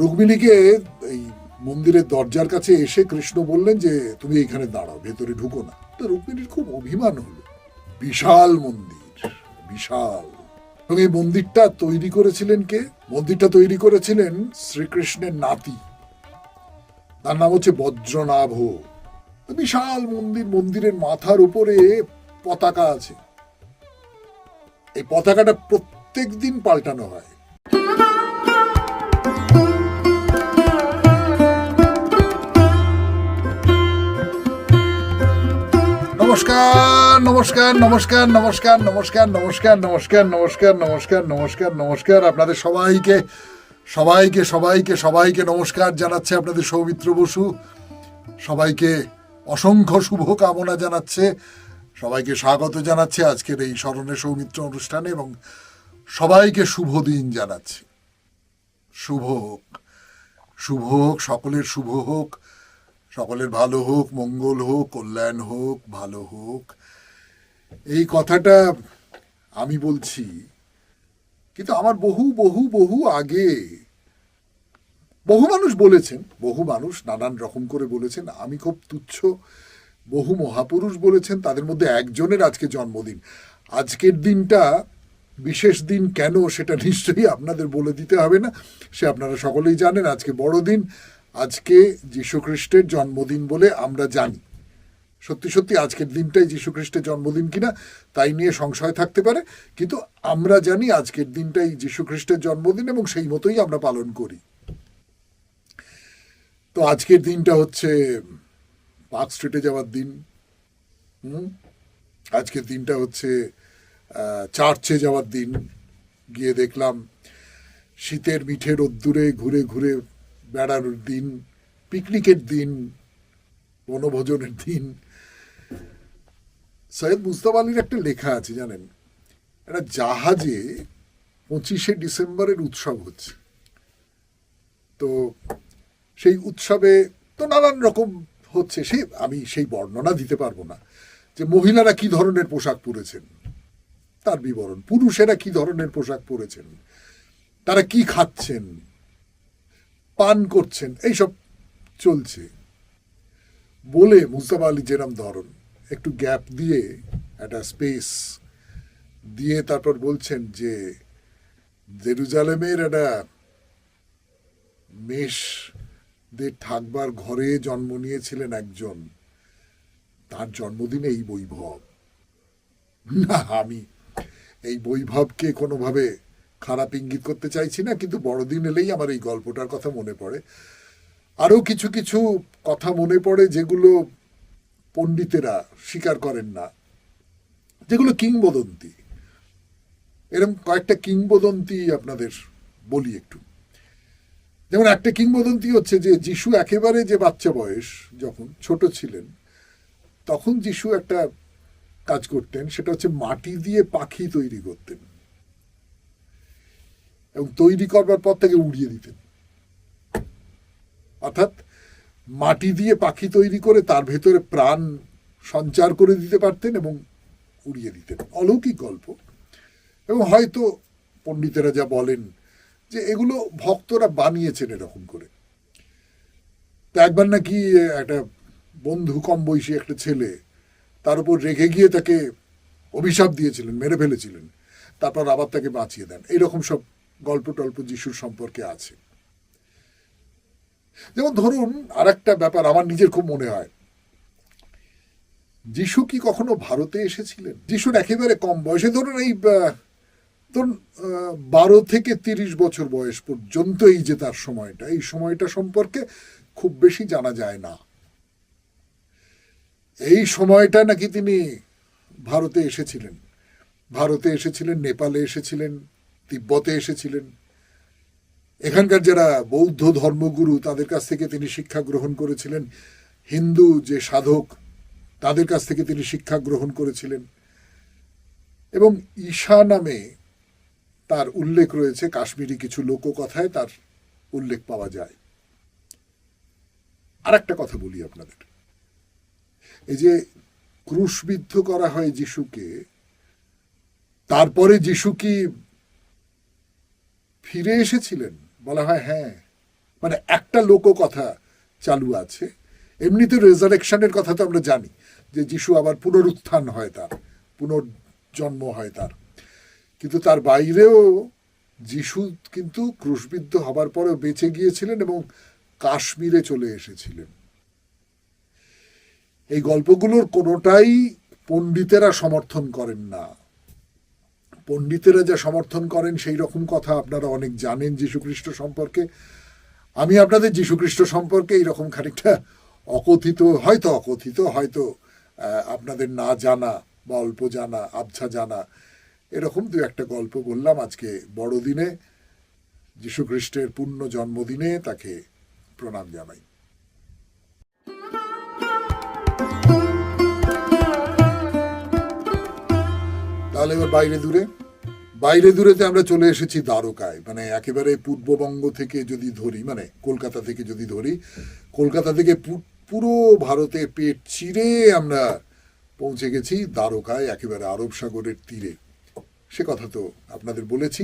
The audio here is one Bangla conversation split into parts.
রুক্মিণীকে এই মন্দিরের দরজার কাছে এসে কৃষ্ণ বললেন যে, তুমি এইখানে দাঁড়াও, ভেতরে ঢুকো না। তো রুক্মিণীর খুব অভিমান হলো। বিশাল মন্দির, বিশাল। এবং এই মন্দিরটা তৈরি করেছিলেন কে? মন্দিরটা তৈরি করেছিলেন শ্রীকৃষ্ণের নাতি। তার নাম হচ্ছে বজ্রনাভ। বিশাল মন্দির, মন্দিরের মাথার উপরে পতাকা আছে। এই পতাকাটা প্রত্যেক দিন পাল্টানো হয়। নমস্কার নমস্কার নমস্কার নমস্কার নমস্কার নমস্কার নমস্কার নমস্কার নমস্কার নমস্কার নমস্কার আপনাদের সবাইকে সবাইকে সবাইকে সবাইকে নমস্কার জানাচ্ছে আপনাদের সৌমিত্র বসু সবাইকে অসংখ্য শুভ কামনা জানাচ্ছে সবাইকে স্বাগত জানাচ্ছে আজকের এই স্মরণে সৌমিত্র অনুষ্ঠানে এবং সবাইকে শুভ দিন জানাচ্ছে শুভ হোক শুভ হোক সকলের শুভ হোক সকলের ভালো হোক, মঙ্গল হোক, কল্যাণ হোক, ভালো হোক। এই কথাটা আমি বলছি, কিন্তু আমার বহু বহু বহু আগে বহু মানুষ বলেছেন, বহু মানুষ নানান রকম করে বলেছেন, আমি খুব তুচ্ছ, বহু মহাপুরুষ বলেছেন, তাদের মধ্যে একজনের আজকে জন্মদিন। আজকের দিনটা বিশেষ দিন কেন সেটা নিশ্চয়ই আপনাদের বলে দিতে হবে না, সে আপনারা সকলেই জানেন, আজকে বড়দিন আজকে যীশুখ্রিস্টের জন্মদিন বলে আমরা জানি। সত্যি সত্যি, আজকের দিনটাই যীশুখ্রিস্টের জন্মদিন কিনা তাই নিয়ে সংশয় থাকতে পারে, কিন্তু আমরা জানি আজকের দিনটাই যীশুখ্রিস্টের জন্মদিন এবং সেই মতোই আমরা পালন করি। তো আজকের দিনটা হচ্ছে পার্ক স্ট্রিটে যাওয়ার দিন। হুম? আজকের দিনটা হচ্ছে চার্চে যাওয়ার দিন। গিয়ে দেখলাম শীতের মিঠে রোদ্দুরে ঘুরে ঘুরে বেড়ানোর দিন, পিকনিকের দিন, বনভোজনের দিন। সৈয়দ মুস্তাফ আলীর একটা লেখা আছে, জানেন? একটা জাহাজে পঁচিশে ডিসেম্বরের উৎসব হচ্ছে। তো সেই উৎসবে তো নানান রকম হচ্ছে, সে আমি সেই বর্ণনা দিতে পারব না। যে মহিলারা কি ধরনের পোশাক পরেছেন, তার বিবরণ। পুরুষেরা কি ধরনের পোশাক পরেছেন, তারা কি খাচ্ছেন পান করছেন, এইসব চলছে। বলে মুস্তাফা আলী যেরম ধরন, একটু গ্যাপ দিয়ে, একটা স্পেস দিয়ে তারপর বলছেন যে, জেরুজালেমের একটা মেষদের থাকবার ঘরে জন্ম নিয়েছিলেন একজন। তার জন্মদিনে এই বৈভব। না, আমি এই বৈভবকে কোনোভাবে খারাপ ইঙ্গিত করতে চাইছি না, কিন্তু বড়দিন এলেই আমার এই গল্পটার কথা মনে পড়ে। আরও কিছু কিছু কথা মনে পড়ে যেগুলো পণ্ডিতেরা স্বীকার করেন না, যেগুলো কিংবদন্তি। এরকম কয়েকটা কিংবদন্তি আপনাদের বলি একটু। যেমন একটা কিংবদন্তি হচ্ছে যে যিশু একেবারে যে বাচ্চা বয়স, যখন ছোট ছিলেন, তখন যিশু একটা কাজ করতেন, সেটা হচ্ছে মাটি দিয়ে পাখি তৈরি করতেন। এবং তৈরি করবার পর তাকে উড়িয়ে দিতেন। অর্থাৎ মাটি দিয়ে পাখি তৈরি করে তার ভেতরে প্রাণ সঞ্চার করে দিতে পারতেন এবং উড়িয়ে দিতেন। অলৌকিক গল্প। এবং হয়তো পণ্ডিতেরা যা বলেন যে এগুলো ভক্তরা বানিয়েছেন এরকম করে। তা একবার নাকি একটা বন্ধু কম বয়সী একটা ছেলে, তার উপর রেখে গিয়ে তাকে অভিশাপ দিয়েছিলেন, মেরে ফেলেছিলেন। তারপর আবার তাকে বাঁচিয়ে দেন। এইরকম সব গল্প টল্প যিশুর সম্পর্কে আছে। যেমন ধরুন আর একটা ব্যাপার আমার নিজের খুব মনে হয়। যিশু কি কখনো ভারতে এসেছিলেন? যিশুর একেবারে কম বয়সে, ধরুন এই ধরুন বারো থেকে তিরিশ বছর বয়স পর্যন্ত এই যে তার সময়টা, এই সময়টা সম্পর্কে খুব বেশি জানা যায় না। এই সময়টা নাকি তিনি ভারতে এসেছিলেন। ভারতে এসেছিলেন, নেপালে এসেছিলেন তিব্বতে এসেছিলেন। এখানকার যারা বৌদ্ধ ধর্মগুরু, তাদের কাছ থেকে তিনি শিক্ষা গ্রহণ করেছিলেন। হিন্দু যে সাধক, তাদের কাছ থেকে তিনি শিক্ষা গ্রহণ করেছিলেন। এবং ঈশা নামে তার উল্লেখ রয়েছে, কাশ্মীরি কিছু লোককথায় তার উল্লেখ পাওয়া যায়। আর একটা কথা বলি আপনাদের। এই যে ক্রুশবিদ্ধ করা হয় যিশুকে, তারপরে যিশু কি ফিরে এসেছিলেন? বলা হয় হ্যাঁ। মানে একটা লোককথা চালু আছে। এমনিতে রেজারেকশনের কথা তো আমরা জানি যে যিশু আবার পুনরুত্থান হয় তার, পুনর্জন্ম হয় তার। কিন্তু তার বাইরেও যিশু কিন্তু ক্রুশবিদ্ধ হবার পরেও বেঁচে গিয়েছিলেন এবং কাশ্মীরে চলে এসেছিলেন। এই গল্পগুলোর কোনোটাই পণ্ডিতেরা সমর্থন করেন না। পণ্ডিতেরা যা সমর্থন করেন, সেই রকম কথা আপনারা অনেক জানেন যীশুখ্রিস্ট সম্পর্কে। আমি আপনাদের যীশুখ্রিস্ট সম্পর্কে এইরকম খানিকটা অকথিত, হয়তো অকথিত, হয়তো আপনাদের না জানা বা অল্প জানা, আবছা জানা, এরকম দু একটা গল্প বললাম আজকে বড়দিনে। যীশুখ্রিস্টের পূর্ণ জন্মদিনে তাকে প্রণাম জানাই। তাহলে এবার বাইরে দূরে। বাইরে দূরেতে আমরা চলে এসেছি দ্বারকায়। মানে একেবারে পূর্ববঙ্গ থেকে যদি ধরি মানে কলকাতা থেকে যদি ধরি, কলকাতা থেকে পুরো ভারতে পেট চিরে আমরা পৌঁছে গেছি দ্বারকায়, একেবারে আরব সাগরের তীরে। সে কথা তো আপনাদের বলেছি।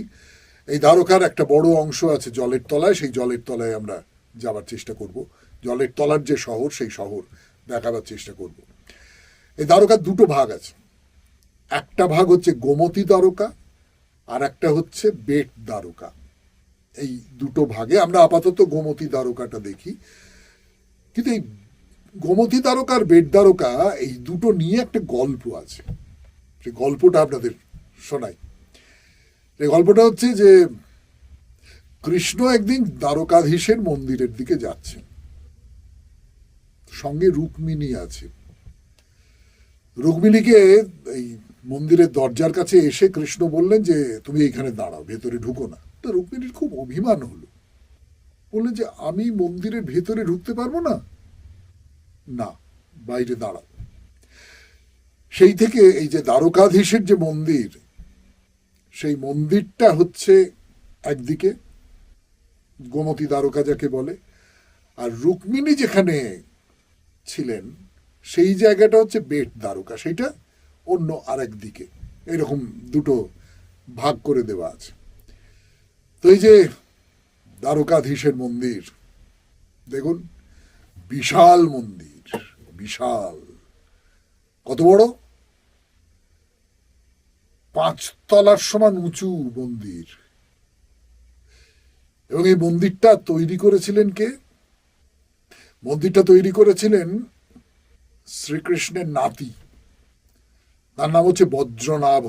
এই দ্বারকার একটা বড় অংশ আছে জলের তলায়, সেই জলের তলায় আমরা যাবার চেষ্টা করব। জলের তলার যে শহর, সেই শহর দেখাবার চেষ্টা করব। এই দ্বারকার দুটো ভাগ আছে। একটা ভাগ হচ্ছে গোমতী দ্বারকা আর একটা হচ্ছে বেট দ্বারকা। এই দুটো ভাগে আমরা আপাতত গোমতী দ্বারকাটা দেখি। কিন্তু এই গোমতী দ্বারকা আর বেট দ্বারকা, এই দুটো নিয়ে একটা গল্প আছে। সেই গল্পটা আপনাদের শোনাই। এই গল্পটা হচ্ছে যে, কৃষ্ণ একদিন দ্বারকাধীশের মন্দিরের দিকে যাচ্ছেন। সঙ্গে রুক্মিণী আছে। রুক্মিণীকে এই মন্দিরের দরজার কাছে এসে কৃষ্ণ বললেন যে, তুমি এখানে দাঁড়াও, ভেতরে ঢুকো না। তো রুক্মিণীর খুব অভিমান হলো। বললেন যে, আমি মন্দিরের ভেতরে ঢুকতে পারব না? না, বাইরে দাঁড়াও। সেই থেকে এই যে দ্বারকাধীশের যে মন্দির, সেই মন্দিরটা হচ্ছে একদিকে, গোমতী দ্বারকা যাকে বলে, আর রুক্মিণী যেখানে ছিলেন, সেই জায়গাটা হচ্ছে বেট দ্বারকা। সেইটা অন্য আরেক দিকে। এরকম দুটো ভাগ করে দেওয়া আছে। তো এই যে দ্বারকাধীশের মন্দির, দেখুন, বিশাল মন্দির, বিশাল। কত বড়? পাঁচ তলার সমান উঁচু মন্দির। এবং এই মন্দিরটা তৈরি করেছিলেন কে? মন্দিরটা তৈরি করেছিলেন শ্রীকৃষ্ণের নাতি। তার নাম হচ্ছে বজ্রনাভ।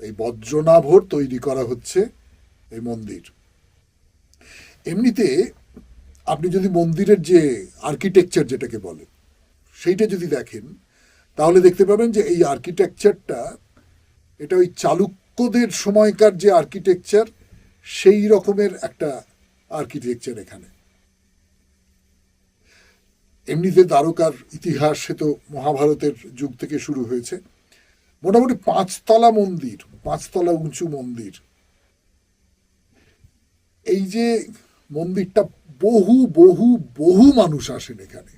এই বজ্রনাভর তৈরি করা হচ্ছে এই মন্দির। এমনিতে আপনি যদি মন্দিরের যে আর্কিটেকচার যেটাকে বলে, সেইটা যদি দেখেন, তাহলে দেখতে পাবেন যে এই আর্কিটেকচারটা এটা ওই চালুক্যদের সময়কার যে আর্কিটেকচার সেই রকমের একটা আর্কিটেকচার এখানে। এমনিতে দ্বারকার ইতিহাস সে তো মহাভারতের যুগ থেকে শুরু হয়েছে। মোটামুটি পাঁচতলা মন্দির, পাঁচতলা উঁচু মন্দির। এই যে মন্দিরটা বহু বহু বহু মানুষ আসেন এখানে।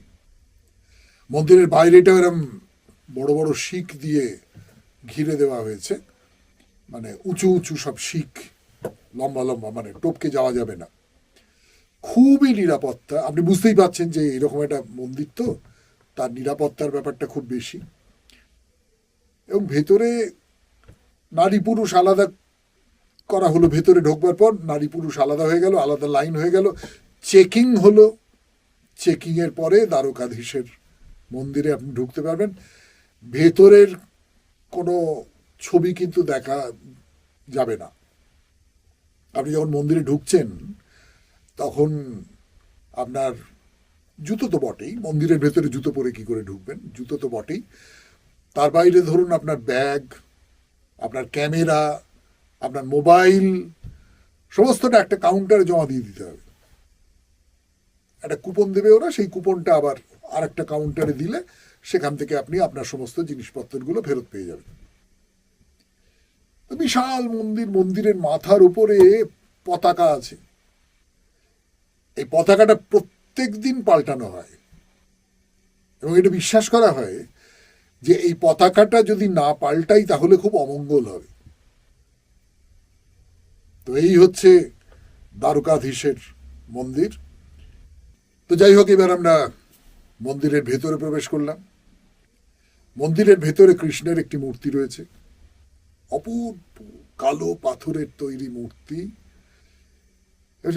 মন্দিরের বাইরেটা এরম বড় বড় শিখ দিয়ে ঘিরে দেওয়া হয়েছে। মানে উঁচু উঁচু সব শিখ, লম্বা লম্বা মানে টপকে যাওয়া যাবে না। খুবই নিরাপত্তা। আপনি বুঝতেই পারছেন যে এরকম একটা মন্দির তো, তার নিরাপত্তার ব্যাপারটা খুব বেশি। এবং ভেতরে নারী পুরুষ আলাদা করা হলো, ভেতরে ঢোকবার পর নারী পুরুষ আলাদা হয়ে গেল, আলাদা লাইন হয়ে গেল। চেকিং হলো, চেকিং এর পরে দ্বারকাধীশের মন্দিরে আপনি ঢুকতে পারবেন। ভেতরের কোনো ছবি কিন্তু দেখা যাবে না। আপনি যখন মন্দিরে ঢুকছেন তখন আপনার জুতো তো বটেই, মন্দিরের ভেতরে জুতো পরে কি করে ঢুকবেন? জুতো তো বটেই। তার বাইরে ধরুন আপনার ব্যাগ, আপনার ক্যামেরা, আপনার মোবাইল, সমস্তটা একটা কাউন্টারে জমা দিয়ে দিতে হবে। একটা কুপন দেবে ওরা, সেই কুপনটা আবার আর একটা কাউন্টারে দিলে সেখান থেকে আপনি আপনার সমস্ত জিনিসপত্রগুলো ফেরত পেয়ে যাবেন। বিশাল মন্দির, মন্দিরের মাথার উপরে পতাকা আছে। এই পতাকাটা প্রত্যেক দিন পাল্টানো হয়। এবং এটা বিশ্বাস করা হয় যে এই পতাকাটা যদি না পাল্টাই তাহলে খুব অমঙ্গল হবে। তো এই হচ্ছে দ্বারকাধীশের মন্দির। তো যাই হোক, এবার আমরা মন্দিরের ভেতরে প্রবেশ করলাম। মন্দিরের ভেতরে কৃষ্ণের একটি মূর্তি রয়েছে। অপূর্ব কালো পাথরের তৈরি মূর্তি।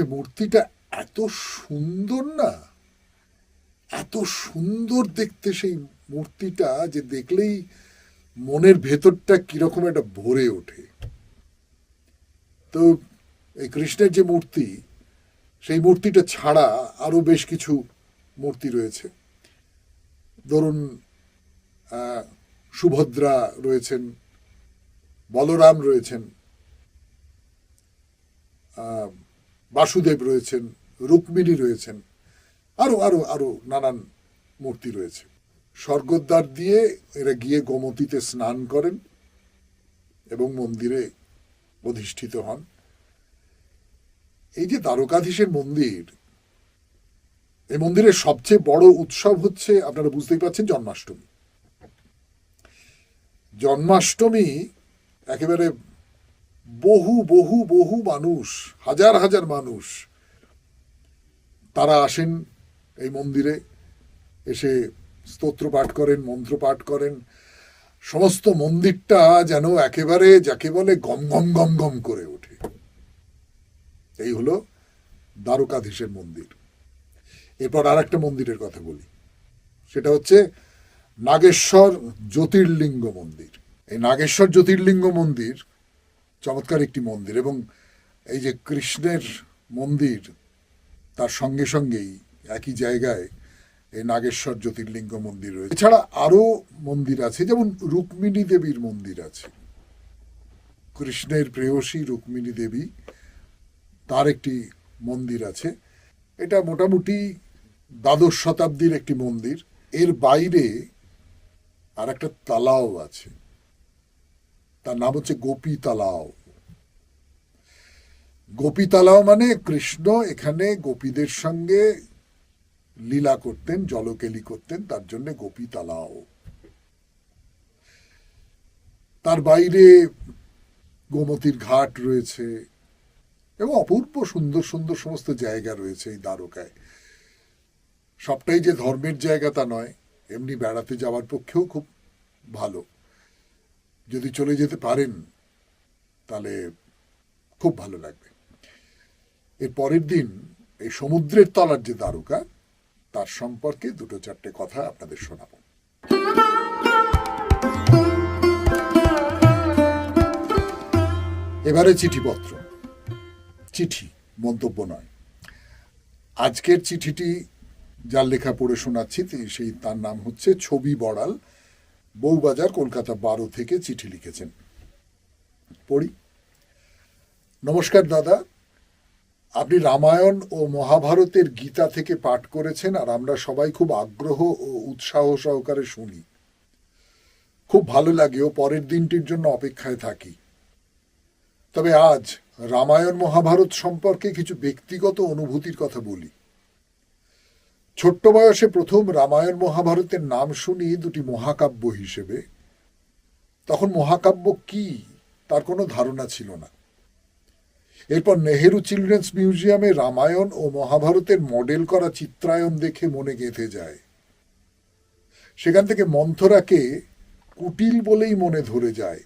মূর্তিটা এত সুন্দর না? এত সুন্দর দেখতে সেই মূর্তিটা যে দেখলেই মনের ভেতরটা কীরকম একটা ভরে ওঠে। তো এই কৃষ্ণের যে মূর্তি, সেই মূর্তিটা ছাড়া আরও বেশ কিছু মূর্তি রয়েছে। ধরুন সুভদ্রা রয়েছেন, বলরাম রয়েছেন বাসুদেব রয়েছেন রুক্মিণী রয়েছেন। আরও আরও আরও নানান মূর্তি রয়েছে। স্বর্গদ্বার দিয়ে এরা গিয়ে গোমতীতে স্নান করেন এবং মন্দিরে অধিষ্ঠিত হন। এই যে দ্বারকাধীশের মন্দির, এই মন্দিরের সবচেয়ে বড় উৎসব হচ্ছে, আপনারা বুঝতেই পারছেন, জন্মাষ্টমী। জন্মাষ্টমী একেবারে বহু বহু বহু মানুষ, হাজার হাজার মানুষ তারা আসেন এই মন্দিরে, এসে স্তোত্র পাঠ করেন, মন্ত্র পাঠ করেন। সমস্ত মন্দিরটা যেন একেবারে যাকে বলে গম গম গম গম করে ওঠে। এই হলো দ্বারকাধীশের মন্দির। এরপর আর একটা মন্দিরের কথা বলি। সেটা হচ্ছে নাগেশ্বর জ্যোতির্লিঙ্গ মন্দির। এই নাগেশ্বর জ্যোতির্লিঙ্গ মন্দির চমৎকার একটি মন্দির এবং এই যে কৃষ্ণের মন্দির তার সঙ্গে সঙ্গেই একই জায়গায় এই নাগেশ্বর জ্যোতির্লিঙ্গ মন্দির রয়েছে। এছাড়া আরও মন্দির আছে, যেমন রুক্মিণী দেবীর মন্দির আছে। কৃষ্ণের প্রেয়সী রুক্মিণী দেবী, তার একটি মন্দির আছে। এটা মোটামুটি দ্বাদশ শতাব্দীর একটি মন্দির। এর বাইরে আর একটা তালাও আছে। তার নাম হচ্ছে গোপী তালাও গোপী তালাও মানে কৃষ্ণ এখানে গোপীদের সঙ্গে লীলা করতেন, জলকেলি করতেন, তার জন্য গোপী তালাও তার বাইরে গোমতীর ঘাট রয়েছে এবং অপূর্ব সুন্দর সুন্দর সমস্ত জায়গা রয়েছে এই দ্বারকায়। সবটাই যে ধর্মের জায়গা তা নয়, এমনি বেড়াতে যাওয়ার পক্ষেও খুব ভালো। যদি চলে যেতে পারেন, তাহলে খুব ভালো লাগবে। এর পরের দিন এই সমুদ্রের তলার যে দ্বারকা, তার সম্পর্কে দুটো চারটে কথা আপনাদের শোনাবো। এবারে চিঠিপত্র। চিঠি, মন্তব্য নয়। আজকের চিঠিটি যার লেখা পড়ে শোনাচ্ছি সেই তার নাম হচ্ছে ছবি বড়াল। বউবাজার, কলকাতা বারো থেকে চিঠি লিখেছেন। পড়ি। নমস্কার দাদা আপনি রামায়ণ ও মহাভারতের গীতা থেকে পাঠ করেছেন আর আমরা সবাই খুব আগ্রহ ও উৎসাহ সহকারে শুনি। খুব ভালো লাগে ও পরের দিনটির জন্য অপেক্ষায় থাকি। তবে আজ রামায়ণ মহাভারত সম্পর্কে কিছু ব্যক্তিগত অনুভূতির কথা বলি। ছোট্ট বয়সে প্রথম রামায়ণ মহাভারতের নাম শুনি দুটি মহাকাব্য হিসেবে। তখন মহাকাব্য কি তার কোনো ধারণা ছিল না। এরপর নেহেরু চিলড্রেন্স মিউজিয়ামে রামায়ণ ও মহাভারতের মডেল করা চিত্রায়ন দেখে মনে গেঁথে যায়। সেখান থেকে মন্থরাকে কুটিল বলেই মনে ধরে যায়।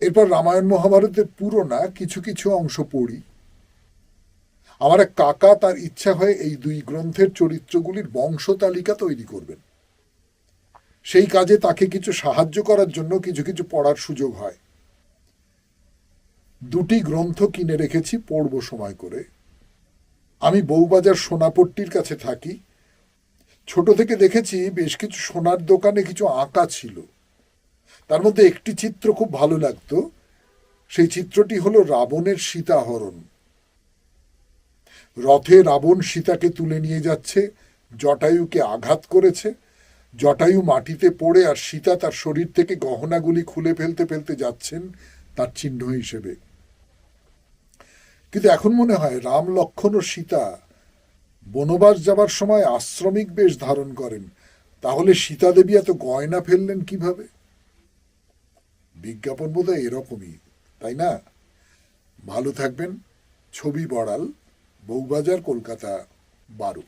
এরপর রামায়ণ মহাভারতের পুরোনা কিছু কিছু অংশ পড়ি। আমার এক কাকা তার ইচ্ছা হয়ে এই দুই গ্রন্থের চরিত্রগুলির বংশ তালিকা তৈরি করবেন। সেই কাজে তাকে কিছু সাহায্য করার জন্য কিছু কিছু পড়ার সুযোগ হয়। দুটি গ্রন্থ কিনে রেখেছি পড়ব সময় করে। আমি বউবাজার সোনাপট্টির কাছে থাকি। ছোট থেকে দেখেছি বেশ কিছু সোনার দোকানে কিছু আঁকা ছিল। তার মধ্যে একটি চিত্র খুব ভালো লাগতো। সেই চিত্রটি হলো রাবণের সীতাহরণ। রথে রাবণ সীতাকে তুলে নিয়ে যাচ্ছে, জটায়ুকে আঘাত করেছে। জটায়ু মাটিতে পড়ে আর সীতা তার শরীর থেকে গহনাগুলি খুলে ফেলতে ফেলতে যাচ্ছেন তার চিহ্ন হিসেবে। কিন্তু এখন মনে হয় রাম লক্ষণ ও সীতা বনবাস যাবার সময় আশ্রমিক বেশ ধারণ করেন। তাহলে সীতা দেবী এত গয়না ফেললেন কীভাবে? বিজ্ঞাপন বোধহয় এরকমই, তাই না? ভালো থাকবেন। ছবি বড়াল, বউবাজার, কলকাতা, বারো।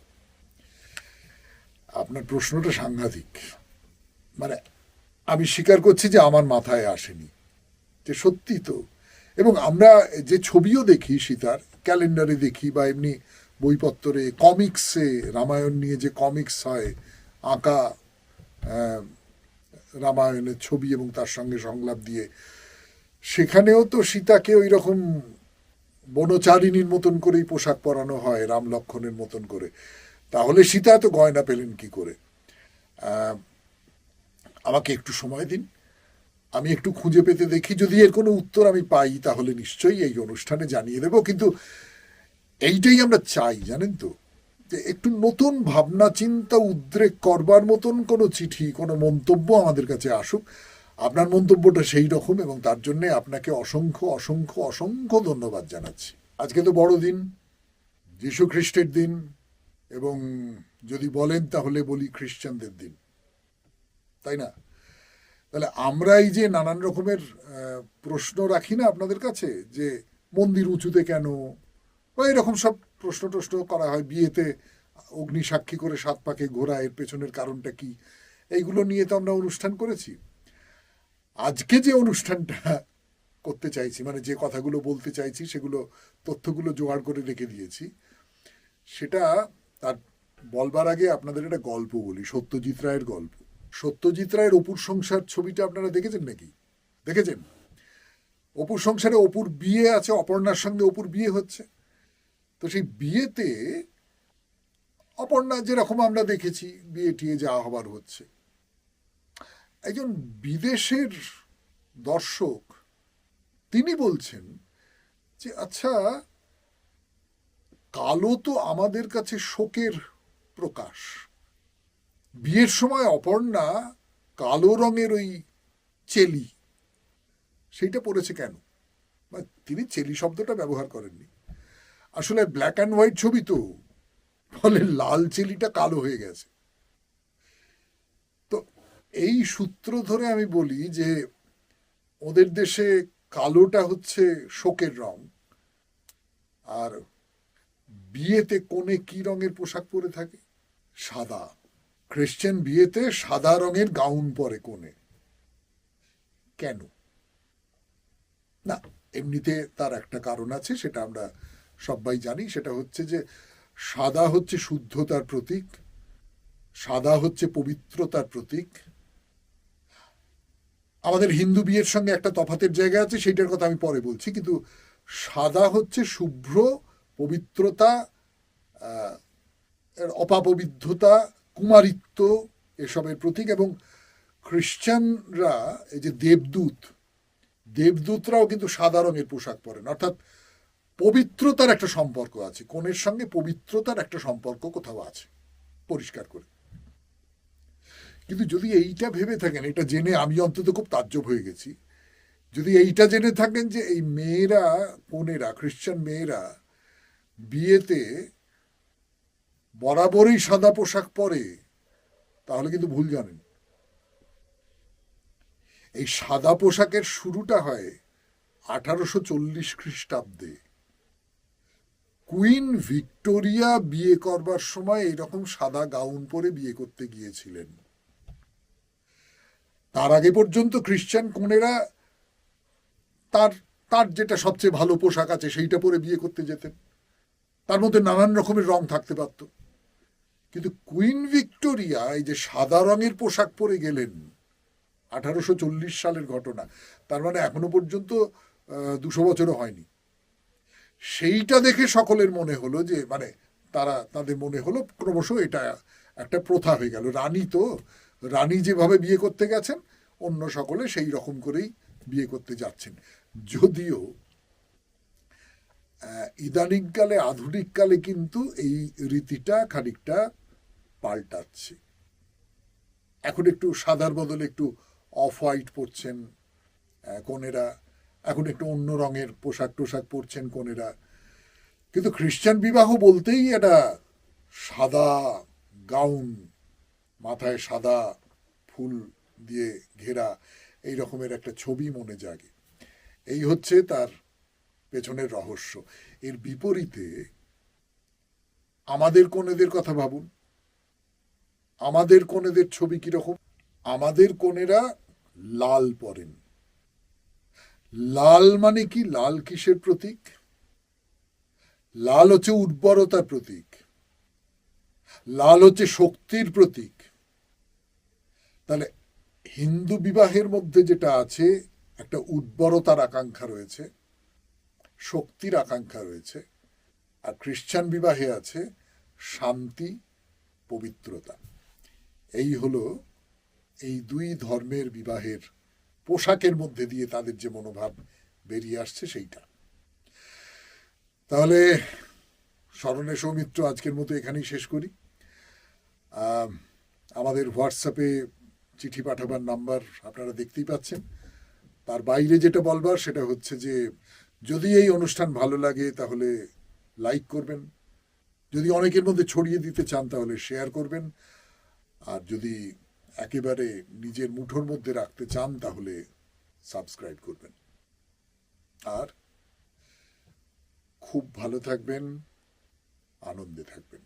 আপনার প্রশ্নটা সাংঘাতিক। মানে আমি স্বীকার করছি যে আমার মাথায় আসেনি। যে সত্যি তো এবং আমরা যে ছবিও দেখি সীতার, ক্যালেন্ডারে দেখি বা এমনি বইপত্রে কমিক্সে, রামায়ণ নিয়ে যে কমিক্স হয়, আঁকা রামায়ণের ছবি এবং তার সঙ্গে সংলাপ দিয়ে, সেখানেও তো সীতাকে ওই রকম বনচারিণীর মতন করেই পোশাক পরানো হয়, রাম লক্ষণের মতন করে। তাহলে সীতা এত গয়না পেলেন কি করে? আমাকে একটু সময় দিন। আমি একটু খুঁজে পেতে দেখি। যদি এর কোনো উত্তর আমি পাই, তাহলে নিশ্চয়ই এই অনুষ্ঠানে জানিয়ে দেব। কিন্তু এইটাই আমরা চাই, জানেন তো? যে একটু নতুন ভাবনা চিন্তা উদ্রেক করবার মতন কোনো চিঠি, কোনো মন্তব্য আমাদের কাছে আসুক। আপনার মন্তব্যটা সেই রকম এবং তার জন্য আপনাকে অসংখ্য অসংখ্য অসংখ্য ধন্যবাদ জানাচ্ছি। আজকে তো বড় দিন, যীশু খ্রিস্টের দিন, এবং যদি বলেন তাহলে বলি খ্রিস্টানদের দিন। তাই না? তাহলে আমরা এই যে নানান রকমের প্রশ্ন রাখি না আপনাদের কাছে? যে মন্দির উঁচুতে কেন? বা এরকম সব প্রশ্ন টশ্ন করা হয়, বিয়েতে অগ্নি সাক্ষী করে সাত পাকে ঘোরা, এর পেছনের কারণটা কি? এইগুলো নিয়ে তো আমরা অনুষ্ঠান করেছি। আজকে যে অনুষ্ঠানটা করতে চাইছি মানে যে কথাগুলো বলতে চাইছি, সেগুলো, তথ্যগুলো জোগাড় করে রেখে দিয়েছি। সেটা তার বলবার আগে আপনাদের একটা গল্প বলি, সত্যজিৎ রায়ের গল্প। সত্যজিৎ রায়ের অপুর সংসার ছবিটা আপনারা দেখেছেন নাকি? দেখেছেন? অপুর সংসারে অপুর বিয়ে আছে, অপর্ণার সঙ্গে অপুর বিয়ে হচ্ছে। তো সেই বিয়েতে অপর্ণা যেরকম আমরা দেখেছি বিয়ে টিয়ে যাওয়া হবার হচ্ছে। একজন বিদেশের দর্শক, তিনি বলছেন যে আচ্ছা কালো তো আমাদের কাছে শোকের প্রকাশ। বিয়ের সময় অপর্ণা কালো রঙের ওই চেলি, সেইটা পড়েছে কেন? বা তিনি চেলি শব্দটা ব্যবহার করেননি। আসলে ব্ল্যাক অ্যান্ড হোয়াইট ছবি তো, ফলে লাল চেলিটা কালো হয়ে গেছে। তো এই সূত্র ধরে আমি বলি যে ওদের দেশে কালোটা হচ্ছে শোকের রং, আর বিয়েতে কোণে কি রঙের পোশাক পরে থাকে? সাদা। খ্রিশ্চান বিয়েতে সাদা রঙের গাউন পরে কোণে। কেন? না, এমনিতে তার একটা কারণ আছে, সেটা আমরা সবাই জানি, সেটা হচ্ছে যে সাদা হচ্ছে শুদ্ধতার প্রতীক, সাদা হচ্ছে পবিত্রতার প্রতীক। আমাদের হিন্দু বিয়ের সঙ্গে একটা তফাতের জায়গা আছে, সেইটার কথা আমি পরে বলছি, কিন্তু সাদা হচ্ছে শুভ্র পবিত্রতা অপাপবিদ্ধতা কুমারিত্ব এসবের প্রতীক এবং খ্রিস্টানরা এই যে দেবদূত, দেবদূতরাও কিন্তু সাদা রঙের পোশাক পরেন। অর্থাৎ পবিত্রতার একটা সম্পর্ক আছে। কোণের সঙ্গে পবিত্রতার একটা সম্পর্ক কোথাও আছে, পরিষ্কার করে। কিন্তু যদি এইটা ভেবে থাকেন, এটা জেনে আমি অন্তত খুব তাজ্জব হয়ে গেছি। যদি এইটা জেনে থাকেন যে এই মেয়েরা কনেরা খ্রিস্টান মেয়েরা বিয়েতে বরাবরই সাদা পোশাক পরে, তাহলে কিন্তু ভুল জানেন। এই সাদা পোশাকের শুরুটা হয় আঠারোশো চল্লিশ খ্রিস্টাব্দে। কুইন ভিক্টোরিয়া বিয়ে করবার সময় এইরকম সাদা গাউন পরে বিয়ে করতে গিয়েছিলেন। তার আগে পর্যন্ত খ্রিস্টান কোনেরা তার তার যেটা সবচেয়ে ভালো পোশাক আছে সেইটা পরে বিয়ে করতে যেতেন। তার মধ্যে নানান রকমের রং থাকতে পারত। কিন্তু কুইন ভিক্টোরিয়া এই যে সাদা রঙের পোশাক পরে গেলেন আঠারোশো চল্লিশ সালের ঘটনা তার মানে এখনও পর্যন্ত দুশো বছরও হয়নি। সেইটা দেখে সকলের মনে হলো যে মানে তারা তাদের মনে হলো ক্রমশ এটা একটা প্রথা হয়ে গেল। রানী তো রানী যেভাবে বিয়ে করতে গেছেন অন্য সকলে সেই রকম করেই বিয়ে করতে যাচ্ছেন। যদিও আহ, ইদানিংকালে আধুনিককালে কিন্তু এই রীতিটা খানিকটা পাল্টাচ্ছে। এখন একটু সাদার বদলে একটু অফ হোয়াইট পরছেন কনেরা। এখন একটু অন্য রঙের পোশাক টোশাক পরছেন কনেরা। কিন্তু খ্রিস্টান বিবাহ বলতেই এটা সাদা গাউন, মাথায় সাদা ফুল দিয়ে ঘেরা, এই রকমের একটা ছবি মনে জাগে। এই হচ্ছে তার পেছনের রহস্য। এর বিপরীতে আমাদের কনেদের কথা ভাবুন। আমাদের কনেদের ছবি কীরকম? আমাদের কনেরা লাল পরেন। লাল মানে কি? লাল কিসের প্রতীক? লাল হচ্ছে উর্বরতার প্রতীক। লাল হচ্ছে শক্তির প্রতীক। তাহলে হিন্দু বিবাহের মধ্যে যেটা আছে, একটা উর্বরতার আকাঙ্ক্ষা রয়েছে, শক্তির আকাঙ্ক্ষা রয়েছে, আর খ্রিস্টান বিবাহে আছে শান্তি, পবিত্রতা। এই হলো এই দুই ধর্মের বিবাহের পোশাকের মধ্যে দিয়ে তাদের যে মনোভাব বেরিয়ে আসছে সেইটা। তাহলে স্মরণে সৌমিত্র, আজকের মতো এখানেই শেষ করি। আমাদের হোয়াটসঅ্যাপে চিঠি পাঠাবার নাম্বার আপনারা দেখতেই পাচ্ছেন। তার বাইরে যেটা বলবার সেটা হচ্ছে যে, যদি এই অনুষ্ঠান ভালো লাগে তাহলে লাইক করবেন। যদি অনেকের মধ্যে ছড়িয়ে দিতে চান তাহলে শেয়ার করবেন। আর যদি একেবারে নিজের মুঠোর মধ্যে রাখতে চান, তাহলে সাবস্ক্রাইব করবেন। আর খুব ভালো থাকবেন, আনন্দে থাকবেন।